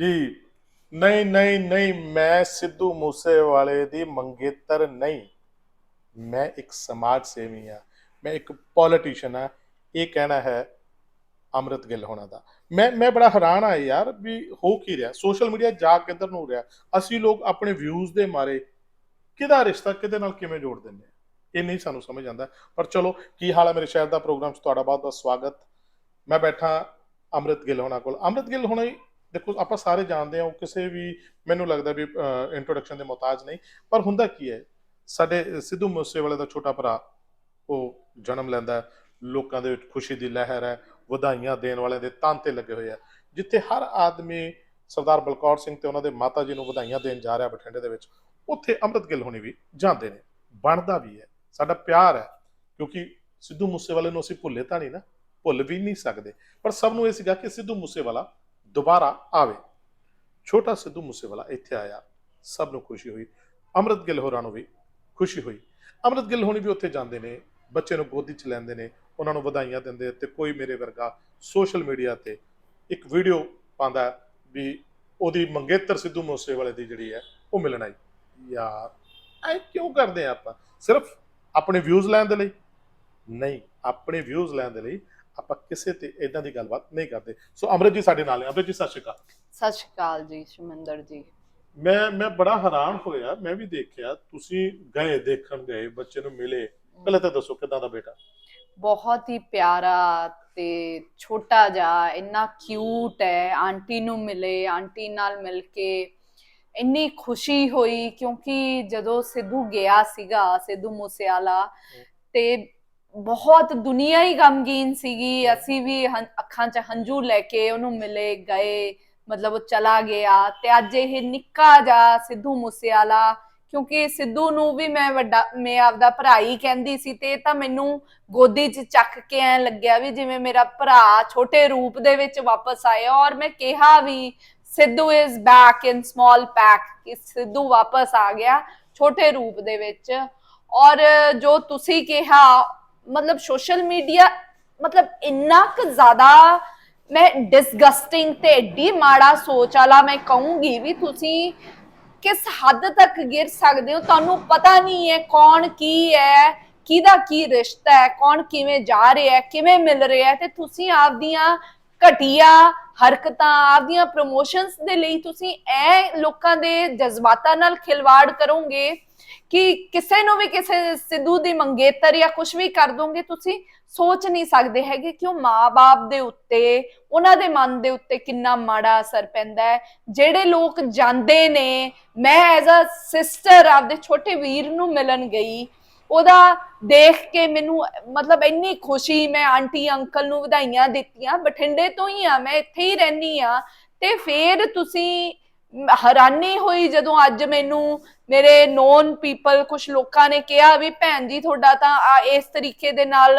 ਜੀ, ਨਹੀਂ ਨਹੀਂ ਨਹੀਂ, ਮੈਂ ਸਿੱਧੂ ਮੂਸੇਵਾਲੇ ਦੀ ਮੰਗੇਤਰ ਨਹੀਂ। ਮੈਂ ਇੱਕ ਸਮਾਜ ਸੇਵੀ ਆ ਮੈਂ ਇੱਕ ਪੋਲੀਟੀਸ਼ੀਅਨ ਆ ਇਹ ਕਹਿਣਾ ਹੈ ਅੰਮ੍ਰਿਤ ਗਿੱਲ ਹੋਣਾ ਦਾ। ਮੈਂ ਮੈਂ ਬੜਾ ਹੈਰਾਨ ਆ ਯਾਰ ਵੀ ਹੋ ਕੀ ਰਿਹਾ? ਸੋਸ਼ਲ ਮੀਡੀਆ ਜਾ ਕਿੱਧਰ ਨੂੰ ਰਿਹਾ? ਅਸੀਂ ਲੋਕ ਆਪਣੇ ਵਿਊਜ਼ ਦੇ ਮਾਰੇ ਕਿਹਦਾ ਰਿਸ਼ਤਾ, ਕਿਹਦੇ ਨਾਲ ਕਿਵੇਂ ਜੋੜ ਦਿੰਦੇ ਇਹ ਨਹੀਂ ਸਾਨੂੰ ਸਮਝ ਆਉਂਦਾ। ਪਰ ਚਲੋ, ਕੀ ਹਾਲ ਹੈ ਮੇਰੇ ਸ਼ਹਿਰ ਦਾ ਪ੍ਰੋਗਰਾਮ 'ਚ? ਤੁਹਾਡਾ ਬਹੁਤ ਬਹੁਤ ਸਵਾਗਤ। ਮੈਂ ਬੈਠਾ ਅੰਮ੍ਰਿਤ ਗਿੱਲ ਹੋਣਾ ਕੋਲ। ਅੰਮ੍ਰਿਤ ਗਿੱਲ ਹੋਣਾ ਹੀ ਦੇਖੋ, ਆਪਾਂ ਸਾਰੇ ਜਾਣਦੇ ਹਾਂ, ਉਹ ਕਿਸੇ ਵੀ ਮੈਨੂੰ ਲੱਗਦਾ ਵੀ ਇੰਟਰੋਡਕਸ਼ਨ ਦੇ ਮੁਹਤਾਜ ਨਹੀਂ, ਪਰ ਹੁੰਦਾ ਕੀ ਹੈ, ਸਾਡੇ ਸਿੱਧੂ ਮੂਸੇਵਾਲੇ ਦਾ ਛੋਟਾ ਭਰਾ, ਉਹ ਜਨਮ ਲੈਂਦਾ ਲੋਕਾਂ ਦੇ ਵਿੱਚ ਖੁਸ਼ੀ ਦੀ ਲਹਿਰ ਹੈ, ਵਧਾਈਆਂ ਦੇਣ ਵਾਲਿਆਂ ਦੇ ਤਾਂਤੇ ਲੱਗੇ ਹੋਏ ਆ ਜਿੱਥੇ ਹਰ ਆਦਮੀ, ਸਰਦਾਰ ਬਲਕੌਰ ਸਿੰਘ ਤੇ ਉਹਨਾਂ ਦੇ ਮਾਤਾ ਜੀ ਨੂੰ ਵਧਾਈਆਂ ਦੇਣ ਜਾ ਰਿਹਾ ਬਠਿੰਡੇ ਦੇ ਵਿੱਚ, ਉੱਥੇ ਅੰਮ੍ਰਿਤ ਗਿੱਲ ਹੋਣੀ ਵੀ ਜਾਂਦੇ ਨੇ, ਬਣਦਾ ਵੀ ਹੈ, ਸਾਡਾ ਪਿਆਰ ਹੈ, ਕਿਉਂਕਿ ਸਿੱਧੂ ਮੂਸੇਵਾਲੇ ਨੂੰ ਅਸੀਂ ਭੁੱਲੇ ਤਾਂ ਨਹੀਂ ਨਾ, ਭੁੱਲ ਵੀ ਨਹੀਂ ਸਕਦੇ, ਪਰ ਸਭ ਨੂੰ ਇਹ ਸੀਗਾ ਕਿ ਸਿੱਧੂ ਮੂਸੇਵਾਲਾ ਦੁਬਾਰਾ ਆਵੇ। ਛੋਟਾ ਸਿੱਧੂ ਮੂਸੇਵਾਲਾ ਇੱਥੇ ਆਇਆ। ਸਭ ਨੂੰ ਖੁਸ਼ੀ ਹੋਈ। ਅੰਮ੍ਰਿਤ ਗਿੱਲ ਹੋਰਾਂ ਨੂੰ ਵੀ ਖੁਸ਼ੀ ਹੋਈ। ਅੰਮ੍ਰਿਤ ਗਿੱਲ ਹੋਣੀ ਵੀ ਉੱਥੇ ਜਾਂਦੇ ਨੇ, ਬੱਚੇ ਨੂੰ ਗੋਦੀ 'ਚ ਲੈਂਦੇ ਨੇ, ਉਹਨਾਂ ਨੂੰ ਵਧਾਈਆਂ ਦਿੰਦੇ ਤੇ ਕੋਈ ਮੇਰੇ ਵਰਗਾ ਸੋਸ਼ਲ ਮੀਡੀਆ ਤੇ ਇੱਕ ਵੀਡੀਓ ਪਾਉਂਦਾ ਵੀ ਉਹਦੀ ਮੰਗੇਤਰ ਸਿੱਧੂ ਮੂਸੇਵਾਲੇ ਦੀ ਜਿਹੜੀ ਹੈ, ਉਹ ਮਿਲਣ ਆਈ। ਯਾਰ, ਐ ਕਿਉਂ ਕਰਦੇ ਆ ਆਪਾਂ? ਸਿਰਫ ਆਪਣੇ ਵਿਊਜ਼ ਲੈਣ ਦੇ ਲਈ? ਨਹੀਂ, ਆਪਣੇ ਵਿਊਜ਼ ਲੈਣ ਦੇ ਲਈ ਆਪਾਂ ਕਿਸੇ ਤੇ ਇਦਾਂ ਦੀ ਗੱਲਬਾਤ ਨਹੀਂ ਕਰਦੇ। ਸੋ ਅਮਰਤ ਜੀ ਸਾਡੇ ਨਾਲ ਹੈ ਅਮਰਤ ਜੀ ਸਤਿ ਸ਼੍ਰੀ ਅਕਾਲ। ਸਤਿ ਸ਼੍ਰੀ ਅਕਾਲ ਜੀ ਸ਼ਮਿੰਦਰ ਜੀ। ਮੈਂ ਮੈਂ ਬੜਾ ਹੈਰਾਨ ਹੋਇਆ ਮੈਂ ਵੀ ਦੇਖਿਆ ਤੁਸੀਂ ਗਏ ਦੇਖਣ ਗਏ ਬੱਚੇ ਨੂੰ ਮਿਲੇ। ਪਹਿਲਾਂ ਤਾਂ ਦੱਸੋ ਕਿਦਾਂ ਦਾ ਬੇਟਾ? ਬਹੁਤ ਹੀ ਪਿਆਰਾ ਤੇ ਛੋਟਾ ਜਿਹਾ ਇੰਨਾ ਕਿਊਟ ਹੈ। ਆਂਟੀ ਨੂੰ ਮਿਲੇ ਆਂਟੀ ਨਾਲ ਮਿਲ ਕੇ ਇੰਨੀ ਖੁਸ਼ੀ ਹੋਈ ਕਿਉਂਕਿ ਜਦੋਂ ਸਿੱਧੂ ਗਿਆ ਸੀਗਾ ਸਿੱਧੂ ਮੂਸੇਵਾਲਾ ਤੇ ਬਹੁਤ ਦੁਨੀਆ ਹੀ ਗਮਗੀਨ ਸੀਗੀ। ਅਸੀਂ ਵੀ ਹੰ- ਅੱਖਾਂ 'ਚ ਹੰਝੂ ਲੈ ਕੇ ਉਹਨੂੰ ਮਿਲੇ, ਗਏ, ਮਤਲਬ ਉਹ ਚਲਾ ਗਿਆ ਤੇ ਅੱਜ ਇਹ ਨਿੱਕਾ ਜਿਹਾ ਸਿੱਧੂ ਮੂਸੇਵਾਲਾ, ਕਿਉਂਕਿ ਸਿੱਧੂ ਨੂੰ ਵੀ ਮੈਂ ਵੱਡਾ, ਮੈਂ ਆਪਦਾ ਭਰਾ ਹੀ ਕਹਿੰਦੀ ਸੀ ਤੇ ਇਹ ਤਾਂ ਮੈਨੂੰ ਗੋਦੀ 'ਚ ਚੱਕ ਕੇ ਐ ਲੱਗਿਆ ਵੀ ਜਿਵੇਂ ਮੇਰਾ ਭਰਾ ਛੋਟੇ ਰੂਪ ਦੇ ਵਿੱਚ ਵਾਪਸ ਆਇਆ ਔਰ ਮੈਂ ਕਿਹਾ ਵੀ Sidhu is back in small pack ਕਿ ਸਿੱਧੂ ਵਾਪਸ ਆ ਗਿਆ ਛੋਟੇ ਰੂਪ ਦੇ ਵਿੱਚ। ਔਰ ਜੋ ਤੁਸੀਂ ਕਿਹਾ ਮਤਲਬ ਸੋਸ਼ਲ ਮੀਡੀਆ ਮਤਲਬ ਇੰਨਾ ਕੁ ਜ਼ਿਆਦਾ ਮੈਂ ਡਿਸਗਸਟਿੰਗ ਤੇ ਏਡੀ ਮਾੜਾ ਸੋਚ ਵਾਲਾ ਮੈਂ ਕਹੂੰਗੀ ਵੀ ਤੁਸੀਂ ਕਿਸ ਹੱਦ ਤੱਕ ਗਿਰ ਸਕਦੇ ਹੋ, ਤੁਹਾਨੂੰ ਪਤਾ ਨਹੀਂ ਹੈ ਕੌਣ ਕੀ ਹੈ, ਕਿਹਦਾ ਕੀ ਰਿਸ਼ਤਾ ਹੈ, ਕੌਣ ਕਿਵੇਂ ਜਾ ਰਿਹਾ ਹੈ, ਕਿਵੇਂ ਮਿਲ ਰਿਹਾ ਹੈ ਤੇ ਤੁਸੀਂ ਆਪਦੀਆਂ ਘਟੀਆ ਹਰਕਤਾਂ, ਆਪਦੀਆਂ ਪ੍ਰੋਮੋਸ਼ਨਸ ਦੇ ਲਈ ਤੁਸੀਂ ਐ ਲੋਕਾਂ ਦੇ ਜਜ਼ਬਾਤਾਂ ਨਾਲ ਖਿਲਵਾੜ ਕਰੋਗੇ ਕਿ ਕਿਸੇ ਨੂੰ ਵੀ ਕਿਸੇ ਸਿੱਧੂ ਦੀ ਮੰਗੇਤਰ ਜਾਂ ਕੁਝ ਵੀ ਕਰ ਦੋਗੇ, ਤੁਸੀਂ ਸੋਚ ਨਹੀਂ ਸਕਦੇ ਹੈਗੇ ਕਿ ਉਹ ਮਾਪੇ ਦੇ ਉੱਤੇ, ਉਹਨਾਂ ਦੇ ਮਨ ਦੇ ਉੱਤੇ ਕਿੰਨਾ ਮਾੜਾ ਅਸਰ ਪੈਂਦਾ ਹੈ। ਜਿਹੜੇ ਲੋਕ ਜਾਂਦੇ ਨੇ, ਮੈਂ ਐਜ਼ ਅ ਸਿਸਟਰ ਆਪਦੇ ਛੋਟੇ ਵੀਰ ਨੂੰ ਮਿਲਣ ਗਈ, ਉਹਦਾ ਦੇਖ ਕੇ ਮੈਨੂੰ ਮਤਲਬ ਇੰਨੀ ਖੁਸ਼ੀ, ਮੈਂ ਆਂਟੀ, ਅੰਕਲ ਨੂੰ ਵਧਾਈਆਂ ਦਿੱਤੀਆਂ, ਬਠਿੰਡੇ ਤੋਂ ਹੀ ਆ, ਮੈਂ ਇੱਥੇ ਹੀ ਰਹਿਨੀ ਆ ਤੇ ਫੇਰ ਤੁਸੀਂ ਹੈਰਾਨੀ ਹੋਈ ਜਦੋਂ ਅੱਜ ਮੈਨੂੰ ਮੇਰੇ ਨੋਨ ਪੀਪਲ ਕੁਝ ਲੋਕਾਂ ਨੇ ਕਿਹਾ ਵੀ ਭੈਣ ਜੀ ਤੁਹਾਡਾ ਤਾਂ ਆ ਇਸ ਤਰੀਕੇ ਦੇ ਨਾਲ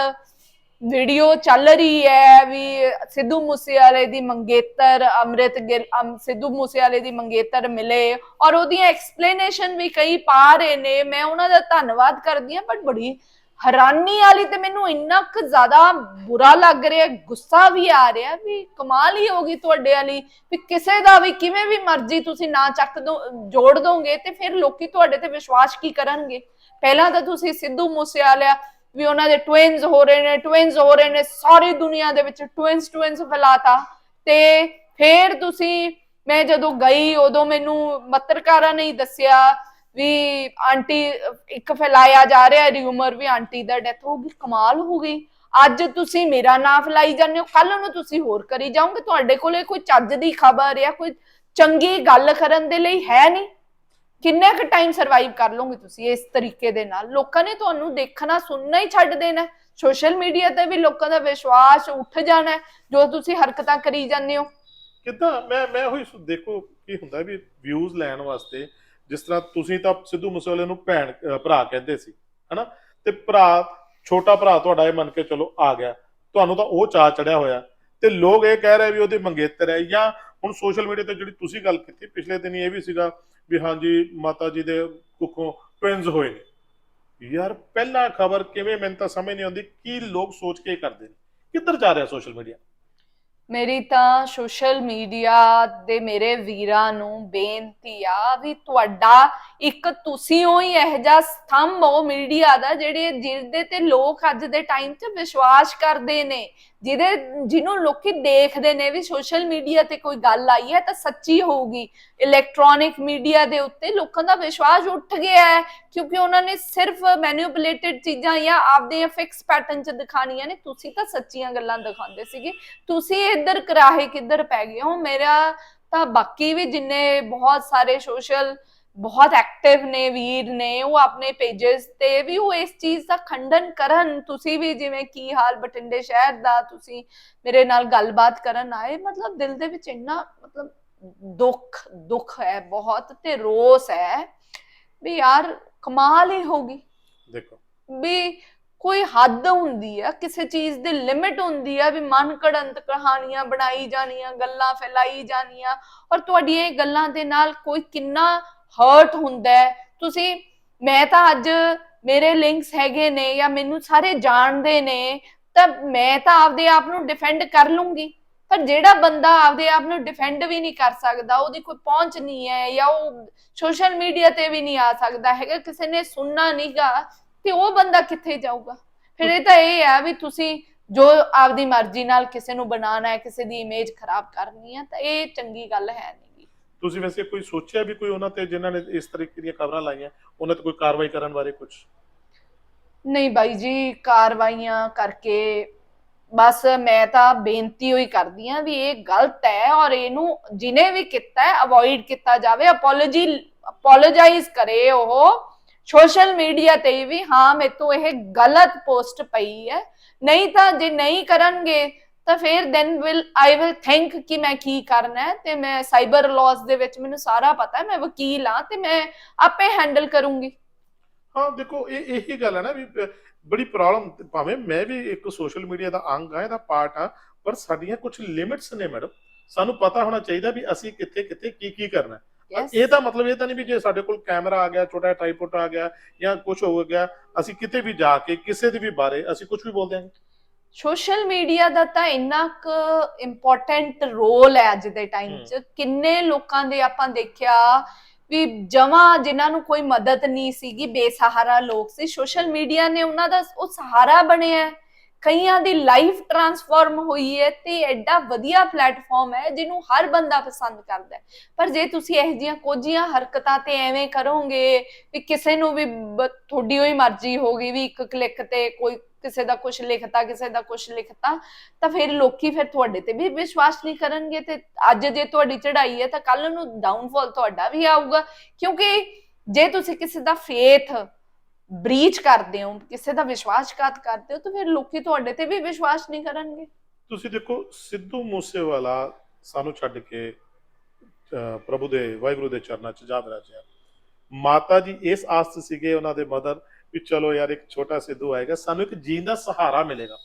ਵੀਡੀਓ ਚੱਲ ਰਹੀ ਹੈ ਵੀ ਸਿੱਧੂ ਮੂਸੇਵਾਲੇ ਦੀ ਮੰਗੇਤਰ ਅੰਮ੍ਰਿਤ ਗਿੱਲ ਸਿੱਧੂ ਮੂਸੇਵਾਲੇ ਦੀ ਮੰਗੇਤਰ ਮਿਲੇ ਔਰ ਉਹਦੀਆਂ ਐਕਸਪਲੇਨੇਸ਼ਨ ਵੀ ਕਈ ਪਾ ਰਹੇ ਨੇ। ਮੈਂ ਉਹਨਾਂ ਦਾ ਧੰਨਵਾਦ ਕਰਦੀ ਹਾਂ ਬਟ ਬੜੀ ਹੈਰਾਨੀ ਵਾਲੀ ਤੇ ਮੈਨੂੰ ਇੰਨਾ ਕੁ ਜ਼ਿਆਦਾ ਬੁਰਾ ਲੱਗ ਰਿਹਾ, ਗੁੱਸਾ ਵੀ ਆ ਰਿਹਾ ਵੀ ਕਮਾਲ ਹੀ ਹੋ ਗਈ ਤੁਹਾਡੇ ਵਾਲੀ, ਵੀ ਕਿਸੇ ਦਾ ਵੀ ਕਿਵੇਂ ਵੀ ਮਰਜ਼ੀ ਤੁਸੀਂ ਨਾ ਚੱਕ ਦੋ, ਜੋੜ ਦੋਗੇ ਤੇ ਫਿਰ ਲੋਕੀ ਤੁਹਾਡੇ ਤੇ ਵਿਸ਼ਵਾਸ ਕੀ ਕਰਨਗੇ? ਪਹਿਲਾਂ ਤਾਂ ਤੁਸੀਂ ਸਿੱਧੂ ਮੂਸੇਵਾਲਾ ਵੀ ਉਹਨਾਂ ਦੇ ਟਵਿਨਸ ਹੋ ਰਹੇ ਨੇ ਟਵਿਨਸ ਹੋ ਰਹੇ ਨੇ, ਸਾਰੀ ਦੁਨੀਆ ਦੇ ਵਿੱਚ ਟਵਿਨਸ ਟਵਿਨਸ ਫੈਲਾਤਾ ਤੇ ਫਿਰ ਤੁਸੀਂ, ਮੈਂ ਜਦੋਂ ਗਈ ਉਦੋਂ ਮੈਨੂੰ ਪੱਤਰਕਾਰਾਂ ਨੇ ਦੱਸਿਆ ਵੀ ਆਂਟੀ, ਇੱਕ ਫੈਲਾਇਆ ਜਾ ਰਿਹਾ ਰਿਊਮਰ ਵੀ ਆਂਟੀ ਦਾ ਡੈਥ ਹੋ ਗਈ, ਕਮਾਲ ਹੋ ਗਈ। ਅੱਜ ਤੁਸੀਂ ਮੇਰਾ ਨਾਂ ਫੈਲਾਈ ਜਾਂਦੇ ਹੋ ਕੱਲ ਨੂੰ ਤੁਸੀਂ ਹੋਰ ਕਰੀ ਜਾਓਗੇ। ਤੁਹਾਡੇ ਕੋਲੇ ਕੋਈ ਚੱਜ ਦੀ ਖਬਰ ਜਾਂ ਕੋਈ ਚੰਗੀ ਗੱਲ ਕਰਨ ਦੇ ਲਈ ਹੈ ਨਹੀਂ। ਕਿੰਨੇ ਕੁ ਟਾਈਮ ਸਰਵਾਈਵ ਕਰ ਲਓਗੇ ਤੁਸੀਂ ਇਸ ਤਰੀਕੇ ਦੇ ਨਾਲ? ਲੋਕਾਂ ਨੇ ਤੁਹਾਨੂੰ ਦੇਖਣਾ, ਸੁਣਨਾ ਹੀ ਛੱਡ ਦੇਣਾ ਸੋਸ਼ਲ ਮੀਡੀਆ ਤੇ ਵੀ ਲੋਕਾਂ ਦਾ ਵਿਸ਼ਵਾਸ ਉੱਠ ਜਾਣਾ ਜੋ ਤੁਸੀਂ ਹਰਕਤਾਂ ਕਰੀ ਜਾਂਦੇ ਹੋ। ਕਿੱਦਾਂ? ਮੈਂ ਮੈਂ ਉਹੀ ਦੇਖੋ, ਕੀ ਹੁੰਦਾ ਵੀ ਵਿਊਜ਼ ਲੈਣ ਵਾਸਤੇ ਜਿਸ ਤਰ੍ਹਾਂ ਤੁਸੀਂ ਤਾਂ ਸਿੱਧੂ ਮੂਸੇਵਾਲੇ ਨੂੰ ਭੈਣ ਭਰਾ ਕਹਿੰਦੇ ਸੀ, ਹਨਾ? ਤੇ ਭਰਾ, ਛੋਟਾ ਭਰਾ ਤੁਹਾਡਾ ਇਹ ਮੰਨ ਕੇ ਚਲੋ ਆ ਗਿਆ। ਤੁਹਾਨੂੰ ਤਾਂ ਉਹ ਚਾਅ ਚੜਿਆ ਹੋਇਆ। ਤੇ ਲੋਕ ਇਹ ਕਹਿ ਰਹੇ ਵੀ ਉਹਦੀ ਮੰਗੇਤਰ ਹੈ। ਜਾਂ ਹੁਣ ਸੋਸ਼ਲ ਮੀਡੀਆ ਤੇ ਜਿਹੜੀ ਤੁਸੀਂ ਗੱਲ ਕੀਤੀ, ਪਿਛਲੇ ਦਿਨੀ ਇਹ ਵੀ ਸੀਗਾ ਵੀ ਹਾਂਜੀ, ਮਾਤਾ ਜੀ ਦੇ ਕੁੱਖੋਂ ਟਵਿਨਸ ਹੋਏ ਨੇ। ਯਾਰ, ਪਹਿਲਾ ਖਬਰ ਕਿਵੇਂ, ਮੈਨੂੰ ਤਾਂ ਸਮਝ ਨਹੀਂ ਆਉਂਦੀ ਕੀ ਲੋਕ ਸੋਚ ਕੇ ਕਰਦੇ ਨੇ। ਕਿੱਧਰ ਜਾ ਰਿਹਾ ਸੋਸ਼ਲ ਮੀਡੀਆ ਮੇਰੀ ਤਾਂ ਸੋਸ਼ਲ ਮੀਡੀਆ ਦੇ ਮੇਰੇ ਵੀਰਾਂ ਨੂੰ ਬੇਨਤੀ ਆ ਵੀ ਤੁਹਾਡਾ ਇੱਕ ਤੁਸੀਂ ਹੋ ਹੀ ਇਹ ਜਿਹਾ ਸਤੰਭ ਹੋ ਮੀਡੀਆ ਦਾ, ਜਿਹੜੇ ਜਿਹਦੇ ਤੇ ਲੋਕ ਅੱਜ ਦੇ ਟਾਈਮ 'ਚ ਵਿਸ਼ਵਾਸ ਕਰਦੇ ਨੇ। ਜਿਹਦੇ ਜਿਹਨੂੰ ਲੋਕੀ ਦੇਖਦੇ ਨੇ ਵੀ ਸੋਸ਼ਲ ਮੀਡੀਆ ਤੇ ਕੋਈ ਗੱਲ ਆਈ ਹੈ ਤਾਂ ਸੱਚੀ ਹੋਊਗੀ। ਇਲੈਕਟ੍ਰੋਨਿਕ ਮੀਡੀਆ ਦੇ ਉੱਤੇ ਲੋਕਾਂ ਦਾ ਵਿਸ਼ਵਾਸ ਉੱਠ ਗਿਆ ਹੈ ਕਿਉਂਕਿ ਉਹਨਾਂ ਨੇ ਸਿਰਫ ਮੈਨੂਪੂਲੇਟਡ ਚੀਜ਼ਾਂ ਜਾਂ ਆਪਦੇ ਫਿਕਸ ਪੈਟਰਨ 'ਚ ਦਿਖਾਣੀਆਂ ਨੇ। ਤੁਸੀਂ ਤਾਂ ਸੱਚੀਆਂ ਗੱਲਾਂ ਦਿਖਾਉਂਦੇ ਸੀਗੇ। ਤੁਸੀਂ ਇੱਧਰ ਕਰਾਹੇ ਕਿੱਧਰ ਪੈ ਗਏ ਹੋ? ਮੇਰਾ ਤਾਂ ਬਾਕੀ ਵੀ ਜਿੰਨੇ ਬਹੁਤ ਸਾਰੇ ਸੋਸ਼ਲ ਬਹੁਤ ਐਕਟਿਵ ਨੇ ਵੀਰ ਨੇ ਉਹ ਆਪਣੇ ਪੇजेस ਤੇ ਵੀ ਉਹ ਇਸ ਚੀਜ਼ ਦਾ ਖੰਡਨ ਕਰਨ। ਤੁਸੀਂ ਵੀ ਜਿਵੇਂ ਕੀ ਹਾਲ ਬਟਿੰਡੇ ਸ਼ਹਿਰ ਦਾ ਤੁਸੀਂ ਮੇਰੇ ਨਾਲ ਗੱਲਬਾਤ ਕਰਨ ਆਏ ਮਤਲਬ ਦਿਲ ਦੇ ਵਿੱਚ ਇੰਨਾ ਮਤਲਬ ਦੁੱਖ ਦੁੱਖ ਹੈ ਬਹੁਤ ਤੇ ਰੋਸ ਹੈ ਵੀ ਯਾਰ ਕਮਾਲ ਹੀ ਹੋਗੀ ਦੇਖੋ। ਵੀ ਕੋਈ ਹੱਦ ਹੁੰਦੀ ਆ ਕਿਸੇ ਚੀਜ਼ ਦੀ ਲਿਮਿਟ ਹੁੰਦੀ ਆ ਵੀ ਮਨ ਘੜੰਤ ਕਹਾਣੀਆਂ ਬਣਾਈ ਜਾਣੀਆਂ ਗੱਲਾਂ ਫੈਲਾਈ ਜਾਣੀਆਂ ਔਰ ਤੁਹਾਡੀਆਂ ਇਹ ਗੱਲਾਂ ਦੇ ਨਾਲ ਕੋਈ ਕਿੰਨਾ ਹਰਟ ਹੁੰਦਾ ਹੈ। ਤੁਸੀਂ, ਮੈਂ ਤਾਂ ਅੱਜ ਮੇਰੇ ਲਿੰਕਸ ਹੈਗੇ ਨੇ ਜਾਂ ਮੈਨੂੰ ਸਾਰੇ ਜਾਣਦੇ ਨੇ, ਤਾਂ ਮੈਂ ਤਾਂ ਆਪਦੇ ਆਪ ਨੂੰ ਡਿਫੈਂਡ ਕਰ ਲੂੰਗੀ। ਪਰ ਜਿਹੜਾ ਬੰਦਾ ਆਪਦੇ ਆਪ ਨੂੰ ਡਿਫੈਂਡ ਵੀ ਨਹੀਂ ਕਰ ਸਕਦਾ, ਉਹਦੀ ਕੋਈ ਪਹੁੰਚ ਨਹੀਂ ਹੈ ਜਾਂ ਉਹ ਸੋਸ਼ਲ ਮੀਡੀਆ ਤੇ ਵੀ ਨਹੀਂ ਆ ਸਕਦਾ ਹੈਗਾ, ਕਿਸੇ ਨੇ ਸੁਣਨਾ ਨਹੀਂਗਾ, ਤੇ ਉਹ ਬੰਦਾ ਕਿੱਥੇ ਜਾਊਗਾ? ਫਿਰ ਇਹ ਤਾਂ ਇਹ ਆ ਵੀ ਤੁਸੀਂ ਜੋ ਆਪਦੀ ਮਰਜ਼ੀ ਨਾਲ ਕਿਸੇ ਨੂੰ ਬਣਾਉਣਾ ਹੈ, ਕਿਸੇ ਦੀ ਇਮੇਜ ਖਰਾਬ ਕਰਨੀ ਹੈ, ਤਾਂ ਇਹ ਚੰਗੀ ਗੱਲ ਹੈ ਨਹੀਂ। ਤੁਸੀਂ ਵੈਸੇ ਕੋਈ ਸੋਚਿਆ ਵੀ ਕੋਈ ਉਹਨਾਂ ਤੇ ਜਿਨ੍ਹਾਂ ਨੇ ਇਸ ਤਰੀਕੇ ਦੀਆਂ ਖਬਰਾਂ ਲਾਈਆਂ, ਉਹਨਾਂ ਤੇ ਕੋਈ ਕਾਰਵਾਈ ਕਰਨ ਬਾਰੇ ਕੁਝ ਨਹੀਂ ਬਾਈ ਜੀ, ਕਾਰਵਾਈਆਂ ਕਰਕੇ ਬਸ ਮੈਂ ਤਾਂ ਬੇਨਤੀ ਹੋਈ ਕਰਦੀ ਆ ਵੀ ਇਹ ਗਲਤ ਹੈ ਔਰ ਇਹਨੂੰ ਜਿਨੇ ਵੀ ਕੀਤਾ ਹੈ ਅਵੋਇਡ ਕੀਤਾ ਜਾਵੇ। ਅਪੋਲੋਜੀ ਅਪੋਲੋਜਾਈਜ਼ ਕਰੇ ਉਹ। ਸੋਸ਼ਲ ਮੀਡੀਆ ਤੇ ਵੀ ਹਾਂ, ਮੇਰੇ ਇਹ ਗਲਤ ਪੋਸਟ ਪਈ ਹੈ। ਨਹੀਂ ਤਾਂ ਜੇ ਨਹੀਂ ਕਰਨਗੇ ਤਾਂ ਫਿਰ then will I will think ਕਿ ਮੈਂ ਕੀ ਕਰਨਾ ਹੈ ਤੇ ਮੈਂ ਸਾਈਬਰ ਲਾਜ਼ ਦੇ ਵਿੱਚ ਮੈਨੂੰ ਸਾਰਾ ਪਤਾ ਹੈ ਮੈਂ ਵਕੀਲ ਹਾਂ ਤੇ ਮੈਂ ਆਪੇ ਹੈਂਡਲ ਕਰੂੰਗੀ। ਹਾਂ ਦੇਖੋ ਇਹ ਇਹੀ ਗੱਲ ਹੈ ਨਾ ਵੀ ਬੜੀ ਪ੍ਰੋਬਲਮ ਭਾਵੇਂ ਮੈਂ ਵੀ ਇੱਕ ਸੋਸ਼ਲ ਮੀਡੀਆ ਦਾ ਅੰਗ ਆ ਇਹਦਾ ਪਾਰਟ ਆ ਪਰ ਸਾਡੀਆਂ ਕੁਝ ਲਿਮਿਟਸ ਨੇ ਮੈਡਮ ਸਾਨੂੰ ਪਤਾ ਹੋਣਾ ਚਾਹੀਦਾ ਵੀ ਅਸੀਂ ਕਿੱਥੇ ਕਿੱਥੇ ਕੀ ਕੀ ਕਰਨਾ. ਇਹ ਤਾਂ ਮਤਲਬ ਇਹ ਤਾਂ ਨਹੀਂ ਵੀ ਜੇ ਸਾਡੇ ਕੋਲ ਕੈਮਰਾ ਆ ਗਿਆ ਛੋਟਾ ਟ੍ਰਾਈਪੋਡ ਆ ਗਿਆ ਜਾਂ ਕੁਝ ਹੋ ਗਿਆ ਅਸੀਂ ਕਿਤੇ ਵੀ ਜਾ ਕੇ ਕਿਸੇ ਦੇ ਵੀ ਬਾਰੇ ਅਸੀਂ ਕੁਝ ਵੀ ਬੋਲ ਦਿਆਂਗੇ ਸੋਸ਼ਲ ਮੀਡੀਆ ਦਾ ਤਾਂ ਇੰਨਾ ਕੁ ਇੰਪੋਰਟੈਂਟ ਰੋਲ ਹੈ ਅੱਜ ਦੇ ਟਾਈਮ 'ਚ। ਕਿੰਨੇ ਲੋਕਾਂ ਦੇ ਆਪਾਂ ਦੇਖਿਆ ਵੀ ਜਮਾ ਜਿਨ੍ਹਾਂ ਨੂੰ ਕੋਈ ਮਦਦ ਨਹੀਂ ਸੀਗੀ ਬੇਸਹਾਰਾ ਲੋਕ ਸੀ। ਸੋਸ਼ਲ ਮੀਡੀਆ ਨੇ ਉਹਨਾਂ ਦਾ ਉਹ ਸਹਾਰਾ ਬਣਿਆ ਹੈ। ਕਈਆਂ ਦੀ ਲਾਈਫ ਟਰਾਂਸਫਾਰਮ ਹੋਈ ਹੈ ਤੇ ਐਡਾ ਵਧੀਆ ਪਲੇਟਫਾਰਮ ਹੈ ਜਿਹਨੂੰ ਹਰ ਬੰਦਾ ਪਸੰਦ ਕਰਦਾ ਪਰ ਜੇ ਤੁਸੀਂ ਇਹੋ ਜਿਹੀਆਂ ਕੋਝੀਆਂ ਹਰਕਤਾਂ ਤੇ ਐਵੇਂ ਕਰੋਗੇ ਵੀ ਕਿਸੇ ਨੂੰ ਵੀ ਤੁਹਾਡੀ ਹੋਈ ਮਰਜ਼ੀ ਹੋਗੀ ਵੀ ਇੱਕ ਕਲਿੱਕ ਤੇ ਕੋਈ ਕਿਸੇ ਦਾ ਕੁਝ ਲਿਖਤਾ, ਕਿਸੇ ਦਾ ਕੁਝ ਲਿਖਤਾ, ਤਾਂ ਫਿਰ ਲੋਕੀ ਫਿਰ ਤੁਹਾਡੇ ਤੇ ਵੀ ਵਿਸ਼ਵਾਸ ਨਹੀਂ ਕਰਨਗੇ ਤੇ ਅੱਜ ਜੇ ਤੁਹਾਡੀ ਚੜ੍ਹਾਈ ਹੈ ਤਾਂ ਕੱਲ ਨੂੰ ਡਾਊਨਫਾਲ ਤੁਹਾਡਾ ਵੀ ਆਊਗਾ। ਕਿਉਂਕਿ ਜੇ ਤੁਸੀਂ ਕਿਸੇ ਦਾ ਫੇਥ ਬ੍ਰੀਚ ਕਰਦੇ ਹੋ ਕਿਸੇ ਦਾ ਵਿਸ਼ਵਾਸਘਾਤ ਕਰਦੇ ਹੋ ਤਾਂ ਫਿਰ ਲੋਕੀ ਤੁਹਾਡੇ ਤੇ ਵੀ ਵਿਸ਼ਵਾਸ ਨਹੀਂ ਕਰਨਗੇ। ਤੁਸੀਂ ਦੇਖੋ ਸਿੱਧੂ ਮੂਸੇਵਾਲਾ ਸਾਨੂੰ ਛੱਡ ਕੇ ਪ੍ਰਭੂ ਦੇ ਵਾਹਿਗੁਰੂ ਦੇ ਚਰਨਾਂ 'ਚ ਜਾ ਵਿਰਾਜਿਆ ਮਾਤਾ ਜੀ ਇਸ ਆਸ ਸੀਗੇ ਉਹਨਾਂ ਦੇ ਮਦਰ ਵੀ ਚਲੋ ਯਾਰ ਇੱਕ ਛੋਟਾ ਸਿੱਧੂ ਆਏਗਾ ਸਾਨੂੰ ਇੱਕ ਜੀਣ ਦਾ ਸਹਾਰਾ ਮਿਲੇਗਾ।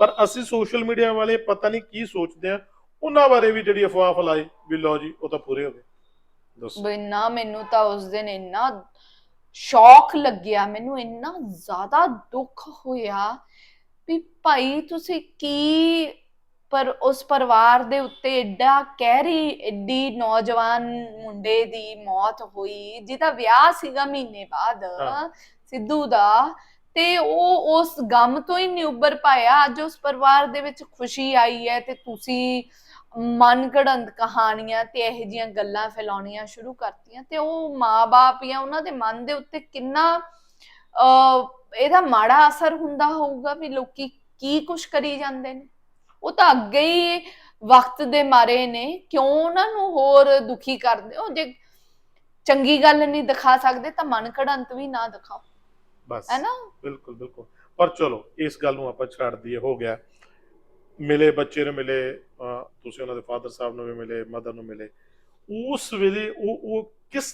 ਪਰ ਅਸੀਂ ਸੋਸ਼ਲ ਮੀਡੀਆ ਵਾਲੇ ਪਤਾ ਨਹੀਂ ਕੀ ਸੋਚਦੇ ਆ ਉਹਨਾਂ ਬਾਰੇ ਵੀ ਜਿਹੜੀ ਅਫਵਾਹ ਫੈਲਾਈ ਵੀ ਲਓ ਜੀ ਉਹ ਤਾਂ ਪੂਰੇ ਹੋ ਗਏ। ਦੱਸੋ। ਬਈ ਨਾ ਮੈਨੂੰ ਤਾਂ ਉਸ ਦਿਨ ਇੰਨਾ ਸ਼ੌਕ ਲੱਗਿਆ ਮੈਨੂੰ ਇੰਨਾ ਜ਼ਿਆਦਾ ਦੁੱਖ ਹੋਇਆ ਵੀ ਭਾਈ ਤੁਸੀਂ ਕੀ ਪਰ ਉਸ ਪਰਿਵਾਰ ਦੇ ਉੱਤੇ ਐਡਾ ਕਹਿਰੀ ਐਡੀ ਨੌਜਵਾਨ ਮੁੰਡੇ ਦੀ ਮੌਤ ਹੋਈ ਜਿਹਦਾ ਵਿਆਹ ਸੀਗਾ ਮਹੀਨੇ ਬਾਅਦ। ਸਿੱਧੂ ਦਾ ਤੇ ਉਹ ਉਸ ਗਮ ਤੋਂ ਹੀ ਨਹੀਂ ਉੱਭਰ ਪਾਇਆ ਅੱਜ ਉਸ ਪਰਿਵਾਰ ਦੇ ਵਿੱਚ ਖੁਸ਼ੀ ਆਈ ਹੈ ਤੇ ਤੁਸੀਂ ਮਨ ਘੜੰਤ ਕਹਾਣੀਆਂ ਤੇ ਇਹੋ ਜੀਆਂ ਗੱਲਾਂ ਫੈਲਾਉਣੀਆਂ ਸ਼ੁਰੂ ਕਰਤੀਆਂ ਤੇ ਉਹ ਮਾਪੇ ਜਾਂ ਉਹਨਾਂ ਦੇ ਮਨ ਦੇ ਉੱਤੇ ਕਿੰਨਾ ਅ ਇਹਦਾ ਮਾੜਾ ਅਸਰ ਹੁੰਦਾ ਹੋਊਗਾ ਵੀ ਲੋਕੀ ਕੀ ਕੁਛ ਕਰੀ ਜਾਂਦੇ ਨੇ? ਉਹ ਤਾਂ ਅੱਗੇ ਹੀ ਵਕਤ ਦੇ ਮਾਰੇ ਨੇ ਕਿਉਂ ਉਹਨਾਂ ਨੂੰ ਹੋਰ ਦੁਖੀ ਕਰਦੇ? ਹੋ ਜੇ ਚੰਗੀ ਗੱਲ ਨਹੀਂ ਦਿਖਾ ਸਕਦੇ ਤਾਂ ਮਨ ਘੜੰਤ ਵੀ ਨਾ ਦਿਖਾਓ। ਬਸ। ਹੈ ਨਾ ਬਿਲਕੁਲ ਬਿਲਕੁਲ। ਪਰ ਚਲੋ ਇਸ ਗੱਲ ਨੂੰ ਆਪਾਂ ਛੱਡ ਦਈਏ ਹੋ ਗਿਆ। ਮਿਲੇ, ਬੱਚੇ ਨੂੰ ਮਿਲੇ ਤੁਸੀਂ ਉਹਨਾਂ ਦੇ ਫਾਦਰ ਸਾਹਿਬ ਨੂੰ ਵੀ ਮਿਲੇ ਮਦਰ ਨੂੰ ਮਿਲੇ। ਉਸ ਵੇਲੇ ਉਹ ਉਹ ਕਿਸ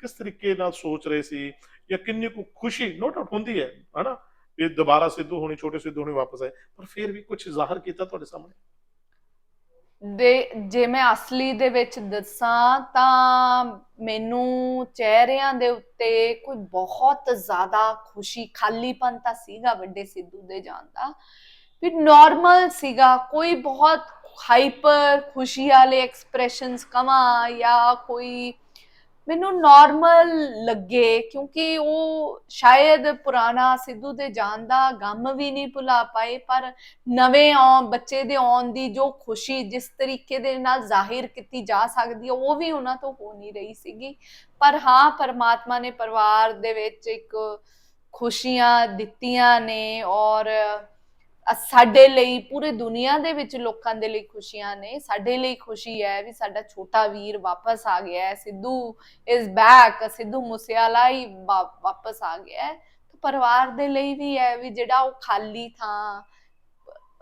ਕਿਸ ਤਰੀਕੇ ਨਾਲ ਸੋਚ ਰਹੇ ਸੀ ਜਾਂ ਕਿੰਨੀ ਕੁ ਖੁਸ਼ੀ ਨੋ ਡਾਊਟ ਹੁੰਦੀ ਹੈ, ਹਨਾ? ਇਹ ਦੁਬਾਰਾ ਸਿੱਧੂ ਹੋਣੀ, ਛੋਟੇ ਸਿੱਧੂ ਹੋਣੀ ਵਾਪਸ ਆਏ, ਪਰ ਫਿਰ ਵੀ ਕੁਝ ਜ਼ਾਹਰ ਕੀਤਾ ਤੁਹਾਡੇ ਸਾਹਮਣੇ? ਦੇ, ਜੇ ਮੈਂ ਅਸਲੀ ਦੇ ਵਿੱਚ ਦੱਸਾਂ, ਤਾਂ ਮੈਨੂੰ ਚਿਹਰਿਆਂ ਦੇ ਉੱਤੇ ਕੋਈ ਬਹੁਤ ਜ਼ਿਆਦਾ ਖੁਸ਼ੀ, ਖਾਲੀਪਨ ਤਾਂ ਸੀਗਾ ਵੱਡੇ ਸਿੱਧੂ ਦੇ ਜਾਣ ਦਾ। ਵੀ ਨਾਰਮਲ ਸੀਗਾ, ਕੋਈ ਬਹੁਤ ਹਾਈਪਰ ਖੁਸ਼ੀ ਵਾਲੇ ਐਕਸਪ੍ਰੈਸ਼ਨਸ ਕਵਾਂ ਜਾਂ ਕੋਈ ਮੈਨੂੰ ਨਾਰਮਲ ਲੱਗੇ, ਕਿਉਂਕਿ ਉਹ ਸ਼ਾਇਦ ਪੁਰਾਣਾ ਸਿੱਧੂ ਦੇ ਜਾਣ ਦਾ ਗਮ ਵੀ ਨਹੀਂ ਭੁਲਾ ਪਾਏ, ਪਰ ਨਵੇਂ ਆਉਣ, ਬੱਚੇ ਦੇ ਆਉਣ ਦੀ ਜੋ ਖੁਸ਼ੀ ਜਿਸ ਤਰੀਕੇ ਦੇ ਨਾਲ ਜ਼ਾਹਿਰ ਕੀਤੀ ਜਾ ਸਕਦੀ ਹੈ, ਉਹ ਵੀ ਉਹਨਾਂ ਤੋਂ ਹੋ ਨਹੀਂ ਰਹੀ ਸੀਗੀ। ਪਰ ਹਾਂ, ਪਰਮਾਤਮਾ ਨੇ ਪਰਿਵਾਰ ਦੇ ਵਿੱਚ ਇੱਕ ਖੁਸ਼ੀਆਂ ਦਿੱਤੀਆਂ ਨੇ ਔਰ ਅ- ਸਾਡੇ ਲਈ, ਪੂਰੇ ਦੁਨੀਆ ਦੇ ਵਿੱਚ ਲੋਕਾਂ ਦੇ ਲਈ ਖੁਸ਼ੀਆਂ ਨੇ। ਸਾਡੇ ਲਈ ਖੁਸ਼ੀ ਹੈ ਵੀ ਸਾਡਾ ਛੋਟਾ ਵੀਰ ਵਾਪਸ ਆ ਗਿਆ ਹੈ। ਸਿੱਧੂ ਇਜ਼ ਬੈਕ ਸਿੱਧੂ ਮੂਸੇਵਾਲਾ ਹੀ ਵਾ- ਵਾਪਸ ਆ ਗਿਆ ਹੈ। ਤਾਂ ਪਰਿਵਾਰ ਦੇ ਲਈ ਵੀ ਹੈ ਵੀ ਜਿਹੜਾ ਉਹ ਖਾਲੀ ਥਾਂ,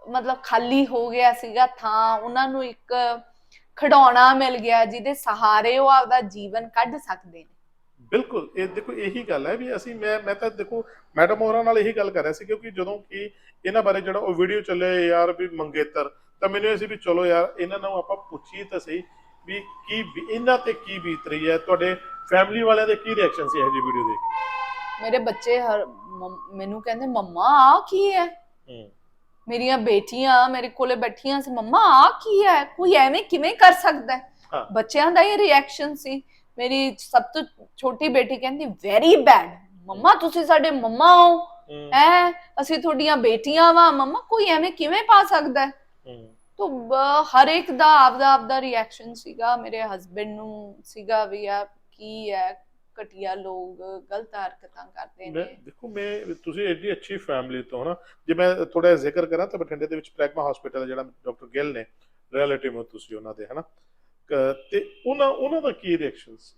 ਮਤਲਬ ਖਾਲੀ ਹੋ ਗਿਆ ਸੀਗਾ ਥਾਂ, ਉਹਨਾਂ ਨੂੰ ਇੱਕ ਖਿਡੌਣਾ ਮਿਲ ਗਿਆ ਜਿਹਦੇ ਸਹਾਰੇ ਉਹ ਆਪਦਾ ਜੀਵਨ ਕੱਢ ਸਕਦੇ ਨੇ। ਬਿਲਕੁਲ ਇਹ ਦੇਖੋ ਇਹੀ ਗੱਲ ਹੈ ਵੀ ਅਸੀਂ ਮੈਂ ਮੈਂ ਤਾਂ ਦੇਖੋ ਮੈਡਮ ਹੋਰਾਂ ਨਾਲ ਇਹੀ ਗੱਲ ਕਰ ਰਿਹਾ ਸੀ ਕਿਉਂਕਿ ਜਦੋਂ ਕਿ ਇਹਨਾਂ ਬਾਰੇ ਜਿਹੜਾ ਉਹ ਵੀਡੀਓ ਚੱਲਿਆ ਯਾਰ ਵੀ ਮੰਗੇਤਰ ਤਾਂ ਮੈਨੂੰ ਇਹ ਸੀ ਵੀ ਚਲੋ ਯਾਰ ਇਹਨਾਂ ਨੂੰ ਆਪਾਂ ਪੁੱਛੀਏ ਤਾਂ ਸਹੀ ਵੀ ਕੀ ਇਹਨਾਂ ਤੇ ਕੀ ਬੀਤ ਰਹੀ ਹੈ ਤੁਹਾਡੇ ਫੈਮਿਲੀ ਵਾਲਿਆਂ ਦੇ ਕੀ ਰਿਐਕਸ਼ਨ ਸੀ ਇਹ ਜੀ ਵੀਡੀਓ ਦੇਖ ਕੇ? ਮੇਰੇ ਬੱਚੇ ਹਰ ਮੈਨੂੰ ਕਹਿੰਦੇ ਮੰਮਾ ਆ ਕੀ ਹੈ? ਮੇਰੀਆਂ ਬੇਟੀਆਂ ਮੇਰੇ ਕੋਲੇ ਬੈਠੀਆਂ ਸੀ ਮੰਮਾ ਆ ਕੀ ਹੈ? ਕੋਈ ਐਵੇਂ ਕਿਵੇਂ ਕਰ ਸਕਦਾ। ਬੱਚਿਆਂ ਦਾ ਇਹ ਰਿਐਕਸ਼ਨ ਸੀ। ਮੇਰੀ ਸਭ ਤੋਂ ਛੋਟੀ ਬੇਟੀ ਕਹਿੰਦੀ ਵੈਰੀ ਬੈਡ ਮੰਮਾ ਤੁਸੀਂ ਸਾਡੇ ਮੰਮਾ ਹੋ ਹੂੰ, ਐ ਅਸੀਂ ਤੁਹਾਡੀਆਂ ਬੇਟੀਆਂ ਵਾ ਮੰਮਾ ਕੋਈ ਐਵੇਂ ਕਿਵੇਂ ਪਾ ਸਕਦਾ ਹੈ? ਤੋ ਬ- ਹਰ ਇੱਕ ਦਾ ਆਪਦਾ ਆਪਦਾ ਰਿਐਕਸ਼ਨ ਸੀਗਾ ਮੇਰੇ ਹਸਬੰਡ ਨੂੰ ਸੀਗਾ ਵੀ ਆ ਕੀ ਹੈ ਘਟੀਆ ਲੋਕ ਗਲਤ ਹਰਕਤਾਂ ਕਰਦੇ ਮੈਂ ਨੇ। ਦੇਖੋ ਮੈਂ ਤੁਸੀਂ ਐਡੀ ਅੱਛੀ ਫੈਮਿਲੀ ਤੋਂ ਹਨਾ? ਜੇ ਮੈਂ ਥੋੜਾ ਜ਼ਿਕਰ ਕਰਾਂ ਤਾਂ ਬਠਿੰਡੇ ਦੇ ਵਿੱਚ ਪ੍ਰੈਗਮਾ ਹਸਪੀਟਲ ਜਿਹੜਾ ਡਾਕਟਰ ਗਿੱਲ ਨੇ ਰਿਲੇਟਿਵ ਹੋ ਤੁਸੀਂ ਉਹਨਾਂ ਦੇ ਹਨਾ? ਤੇ ਉਹਨਾਂ ਉਹਨਾਂ ਦਾ ਕੀ ਰਿਐਕਸ਼ਨ ਸੀ?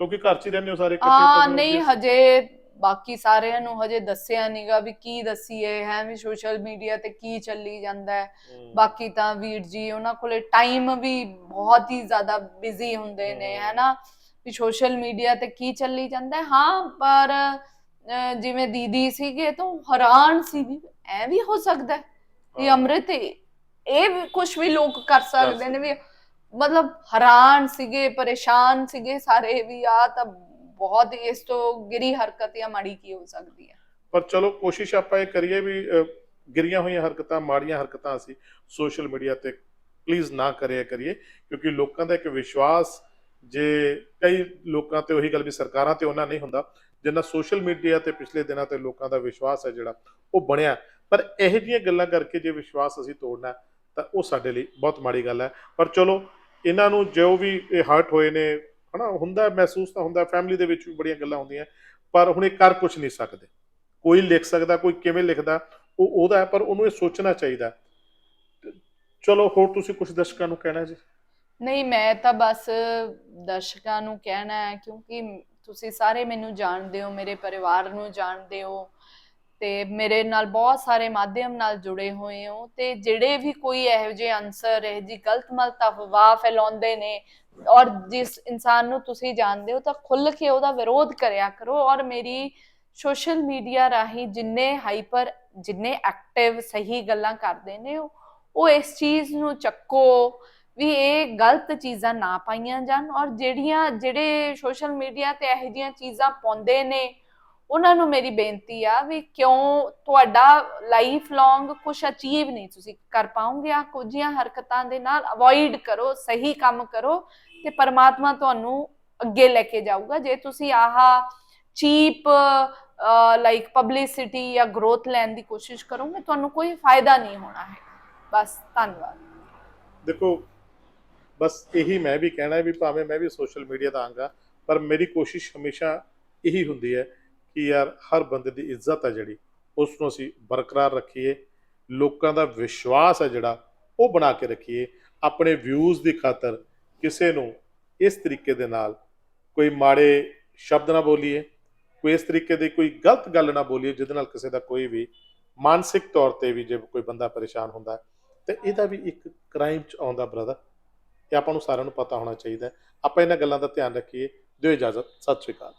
ਕਿਉਂਕਿ ਘਰ 'ਚ ਹੀ ਰਹਿੰਦੇ ਹੋ ਸਾਰੇ ਇਕੱਠੇ ਹਾਂ ਤਾਂ ਨਹੀਂ ਹਜੇ ਬਾਕੀ ਸਾਰਿਆਂ ਨੂੰ ਹਜੇ ਦੱਸਿਆ ਨਹੀਂਗਾ ਵੀ ਕੀ ਦਸੀਏ ਹੈ ਵੀ ਸੋਸ਼ਲ ਮੀਡੀਆ ਤੇ ਕੀ ਚੱਲੀ ਜਾਂਦਾ ਹੈ। ਬਾਕੀ ਤਾਂ ਵੀਰ ਜੀ ਉਹਨਾਂ ਕੋਲੇ ਟਾਈਮ ਵੀ ਬਹੁਤ ਹੀ ਜ਼ਿਆਦਾ ਬਿਜ਼ੀ ਹੁੰਦੇ ਨੇ ਹਮ। ਹੈਨਾ? ਵੀ ਸੋਸ਼ਲ ਮੀਡੀਆ ਤੇ ਕੀ ਚੱਲੀ ਜਾਂਦਾ ਹੈ ਹਾਂ ਪਰ ਅਹ, ਜਿਵੇਂ ਦੀਦੀ ਸੀਗੇ ਤਾਂ ਉਹ ਹੈਰਾਨ ਸੀ ਵੀ ਐ ਵੀ ਹੋ ਸਕਦਾ ਹੈ ਇਹ ਹਾਂ। ਅੰਮ੍ਰਿਤ ਇਹ ਵੀ ਕੁਝ ਵੀ ਲੋਕ ਕਰ ਸਕਦੇ ਨੇ ਵੀ ਮਤਲਬ ਹੈਰਾਨ ਸੀਗੇ ਪਰੇਸ਼ਾਨ ਸੀਗੇ ਸਾਰੇ ਵੀ ਆ ਤਾਂ ਬਹੁਤ ਇਸ ਤੋਂ ਗਿਰੀ ਹਰਕਤ ਜਾਂ ਮਾੜੀ ਕੀ ਹੋ ਸਕਦੀ ਹੈ। ਪਰ ਚਲੋ ਕੋਸ਼ਿਸ਼ ਆਪਾਂ ਇਹ ਕਰੀਏ ਵੀ ਅਹ, ਗਿਰੀਆਂ ਹੋਈਆਂ ਹਰਕਤਾਂ ਮਾੜੀਆਂ ਹਰਕਤਾਂ ਅਸੀਂ ਸੋਸ਼ਲ ਮੀਡੀਆ ਤੇ ਪਲੀਜ਼ ਨਾ ਕਰਿਆ ਕਰੀਏ ਕਿਉਂਕਿ ਲੋਕਾਂ ਦਾ ਇੱਕ ਵਿਸ਼ਵਾਸ ਜੇ ਕਈ ਲੋਕਾਂ ਤੇ ਉਹੀ ਗੱਲ ਵੀ ਸਰਕਾਰਾਂ ਤੇ ਉਹਨਾਂ ਨਹੀਂ ਹੁੰਦਾ ਜਿੰਨਾ ਸੋਸ਼ਲ ਮੀਡੀਆ ਤੇ ਪਿਛਲੇ ਦਿਨਾਂ ਤੇ ਲੋਕਾਂ ਦਾ ਵਿਸ਼ਵਾਸ ਹੈ ਜਿਹੜਾ ਉਹ ਬਣਿਆ ਪਰ ਇਹੋ ਜਿਹੀਆਂ ਗੱਲਾਂ ਕਰਕੇ ਜੇ ਵਿਸ਼ਵਾਸ ਅਸੀਂ ਤੋੜਨਾ ਹੈ, ਤਾਂ ਉਹ ਸਾਡੇ ਲਈ ਬਹੁਤ ਮਾੜੀ ਗੱਲ ਹੈ। ਪਰ ਚਲੋ ਇਹਨਾਂ ਨੂੰ ਜੋ ਵੀ ਇਹ ਹਰਟ ਹੋਏ ਨੇ, ਹਨਾ, ਹੁੰਦਾ ਮਹਿਸੂਸ ਤਾਂ ਹੁੰਦਾ ਫੈਮਿਲੀ ਦੇ ਵਿੱਚ ਵੀ ਬੜੀਆਂ ਗੱਲਾਂ ਹੁੰਦੀਆਂ, ਪਰ ਹੁਣ ਇਹ ਕਰ ਕੁਝ ਨਹੀਂ ਸਕਦੇ। ਕੋਈ ਲਿਖ ਸਕਦਾ, ਕੋਈ ਕਿਵੇਂ ਲਿਖਦਾ, ਉਹ ਉਹਦਾ ਹੈ, ਪਰ ਉਹਨੂੰ ਇਹ ਸੋਚਣਾ ਚਾਹੀਦਾ ਚਲੋ, ਹੋਰ ਤੁਸੀਂ ਕੁਝ ਦਰਸ਼ਕਾਂ ਨੂੰ ਕਹਿਣਾ ਜੀ? ਨਹੀਂ, ਮੈਂ ਤਾਂ ਬਸ ਦਰਸ਼ਕਾਂ ਨੂੰ ਕਹਿਣਾ ਹੈ, ਕਿਉਂਕਿ ਤੁਸੀਂ ਸਾਰੇ ਮੈਨੂੰ ਜਾਣਦੇ ਹੋ, ਮੇਰੇ ਪਰਿਵਾਰ ਨੂੰ ਜਾਣਦੇ ਹੋ। ਤੇ ਮੇਰੇ ਨਾਲ ਬਹੁਤ ਸਾਰੇ ਮਾਧਿਅਮ ਨਾਲ ਜੁੜੇ ਹੋਏ ਹੋ ਤੇ ਜਿਹੜੇ ਵੀ ਕੋਈ ਇਹੋ ਜਿਹੇ ਅਨਸਰ ਇਹ ਜੀ ਗਲਤ ਮਲਤ ਅਫਵਾਹ ਫੈਲਾਉਂਦੇ ਨੇ ਔਰ ਜਿਸ ਇਨਸਾਨ ਨੂੰ ਤੁਸੀਂ ਜਾਣਦੇ ਹੋ ਤਾਂ ਖੁੱਲ ਕੇ ਉਹਦਾ ਵਿਰੋਧ ਕਰਿਆ ਕਰੋ ਔਰ ਮੇਰੀ ਸੋਸ਼ਲ ਮੀਡੀਆ ਰਾਹੀਂ ਜਿੰਨੇ ਹਾਈਪਰ ਜਿੰਨੇ ਐਕਟਿਵ ਸਹੀ ਗੱਲਾਂ ਕਰਦੇ ਨੇ ਉਹ ਉਹ ਇਸ ਚੀਜ਼ ਨੂੰ ਚੱਕੋ ਵੀ ਇਹ ਗਲਤ ਚੀਜ਼ਾਂ ਨਾ ਪਾਈਆਂ ਜਾਣ ਔਰ ਜਿਹੜੀਆਂ, ਜਿਹੜੇ ਸੋਸ਼ਲ ਮੀਡੀਆ ਤੇ ਇਹੋ ਜਿਹੀਆਂ ਚੀਜ਼ਾਂ ਪਾਉਂਦੇ ਨੇ ਉਹਨਾਂ ਨੂੰ ਮੇਰੀ ਬੇਨਤੀ ਆ ਵੀ ਕਿਉਂ ਤੁਹਾਡਾ ਲਾਈਫ ਲੌਂਗ ਕੁਝ ਅਚੀਵ ਨਹੀਂ ਤੁਸੀਂ ਕਰ ਪਾਉਂਗੇ ਆ ਕੁਝੀਆਂ ਹਰਕਤਾਂ ਦੇ ਨਾਲ ਅਵੋਇਡ ਕਰੋ, ਸਹੀ ਕੰਮ ਕਰੋ ਤੇ ਪਰਮਾਤਮਾ ਤੁਹਾਨੂੰ ਅੱਗੇ ਲੈ ਕੇ ਜਾਊਗਾ। ਜੇ ਤੁਸੀਂ ਆਹ ਚੀਪ ਲਾਈਕ ਪਬਲਿਸਿਟੀ ਜਾਂ ਗਰੋਥ ਲੈਣ ਦੀ ਕੋਸ਼ਿਸ਼ ਕਰੋਗੇ, ਤੁਹਾਨੂੰ ਕੋਈ ਫਾਇਦਾ ਨਹੀਂ ਹੋਣਾ ਹੈ। ਬਸ, ਧੰਨਵਾਦ। ਦੇਖੋ, ਬਸ ਇਹੀ ਮੈਂ ਵੀ ਕਹਿਣਾ ਵੀ ਭਾਵੇਂ ਮੈਂ ਵੀ ਸੋਸ਼ਲ ਮੀਡੀਆ ਦਾ ਆਂਗਾ ਪਰ ਮੇਰੀ ਕੋਸ਼ਿਸ਼ ਹਮੇਸ਼ਾ ਇਹੀ ਹੁੰਦੀ ਹੈ ਕਿ ਯਾਰ ਹਰ ਬੰਦੇ ਦੀ ਇੱਜ਼ਤ ਹੈ ਜਿਹੜੀ ਉਸ ਨੂੰ ਅਸੀਂ ਬਰਕਰਾਰ ਰੱਖੀਏ ਲੋਕਾਂ ਦਾ ਵਿਸ਼ਵਾਸ ਹੈ ਜਿਹੜਾ ਉਹ ਬਣਾ ਕੇ ਰੱਖੀਏ ਆਪਣੇ ਵਿਊਜ਼ ਦੀ ਖਾਤਰ ਕਿਸੇ ਨੂੰ ਇਸ ਤਰੀਕੇ ਦੇ ਨਾਲ ਕੋਈ ਮਾੜੇ ਸ਼ਬਦ ਨਾ ਬੋਲੀਏ ਕੋਈ ਇਸ ਤਰੀਕੇ ਦੀ ਕੋਈ ਗਲਤ ਗੱਲ ਨਾ ਬੋਲੀਏ ਜਿਹਦੇ ਨਾਲ ਕਿਸੇ ਦਾ ਕੋਈ ਵੀ ਮਾਨਸਿਕ ਤੌਰ ਤੇ ਵੀ ਜੇ ਕੋਈ ਬੰਦਾ ਪਰੇਸ਼ਾਨ ਹੁੰਦਾ ਹੈ, ਤੇ ਇਹਦਾ ਵੀ ਇੱਕ ਕ੍ਰਾਈਮ ਚ ਆਉਂਦਾ ਬ੍ਰਦਰ ਇਹ ਆਪਾਂ ਨੂੰ ਸਾਰਿਆਂ ਨੂੰ ਪਤਾ ਹੋਣਾ ਚਾਹੀਦਾ ਆਪਾਂ ਇਹਨਾਂ ਗੱਲਾਂ ਦਾ ਧਿਆਨ ਰੱਖੀਏ। ਦਿਓ ਇਜਾਜ਼ਤ। ਸਤਿ ਸ਼੍ਰੀ ਅਕਾਲ।